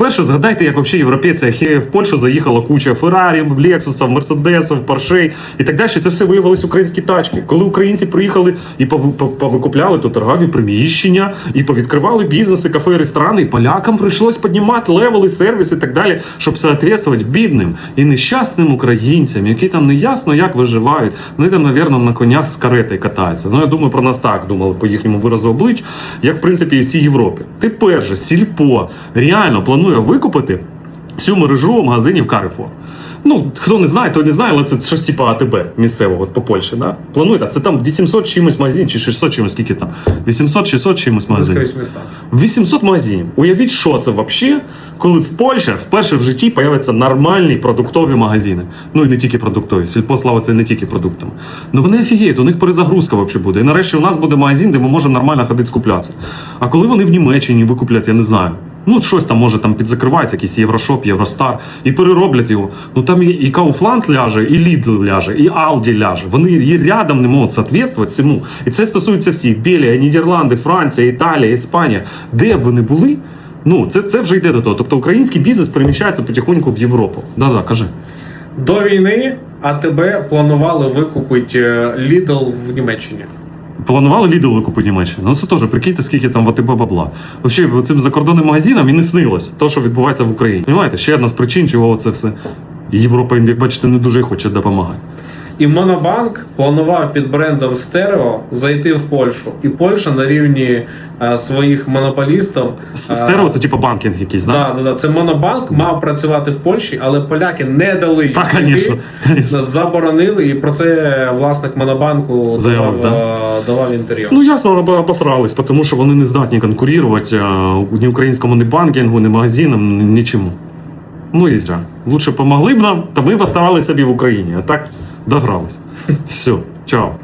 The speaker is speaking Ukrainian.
Перше, згадайте, як взагалі європейці ахеї в Польщу заїхала куча Феррарі, Лексусів, Мерседесів, Поршей і так далі. Це все виявилось українські тачки. Коли українці приїхали і пов- пов- повикупляли то торгові приміщення, і повідкривали бізнеси, кафе, ресторани, і полякам прийшлось піднімати левели, сервіс і так далі, щоб соответствувати бідним і нещасним українцям, які там не ясно як виживають. Вони там, напевно, на конях з каретою катаються. Ну я думаю, про нас так думали по їхньому виразу облич, як в принципі і всій Європі. Тепер же сільпо реально планує викупити всю мережу магазинів Carrefour. Ну, хто не знає, той не знає, але це щось типу АТБ місцевого по Польщі. Да? Планують, а це там 800 чимось магазин, чи 600 чимось, скільки там? 800-600 чимось магазинів. 800 магазинів. Уявіть, що це взагалі, коли в Польщі вперше в житті появляться нормальні продуктові магазини. Ну і не тільки продуктові. Сільпо слава це не тільки продуктами. Ну вони офігіють, у них перезагрузка взагалі буде. І нарешті у нас буде магазин, де ми можемо нормально ходити скуплятися. А коли вони в Німеччині викуплять, я не знаю. Ну, щось там може там підзакривається, якийсь Єврошоп, Євростар, і перероблять його. Ну там і, Kaufland ляже, і Lidl ляже, і Aldi ляже. Вони і рядом не можуть соответствувати цьому. І це стосується всіх: Бельгія, Нідерланди, Франція, Італія, Іспанія. Де б вони були? Ну, це, це вже йде до того. Тобто український бізнес переміщається потихоньку в Європу. Да-да, кажи. До війни АТБ планували викупити е, Lidl в Німеччині. Планували Lidl викупити Німеччину. Ну це теж прикиньте, скільки там в АТБ бабла. Взагалі, цим закордонним магазинам і не снилось те, що відбувається в Україні. Понимаєте, ще одна з причин, чого це все. Європа, як бачите, не дуже хоче допомагати. І Монобанк планував під брендом Стерео зайти в Польщу. І Польща на рівні е, своїх монополістів. Е, Стерео це типу банкінг якийсь, да? Да, да, да. Це монобанк мав працювати в Польщі, але поляки не дали їм Так, звісно, звісно. заборонили, і про це власник монобанку Заявив, давав, е, давав інтерв'ю. Ну ясно, або- обосрались, тому що вони не здатні конкурувати а, ні українському ні банкінгу, ні магазинам, ні- нічому. Ну і зря. Лучше помогли б нам, то ми б оставались собі в Україні, а так догрались. Все, чао.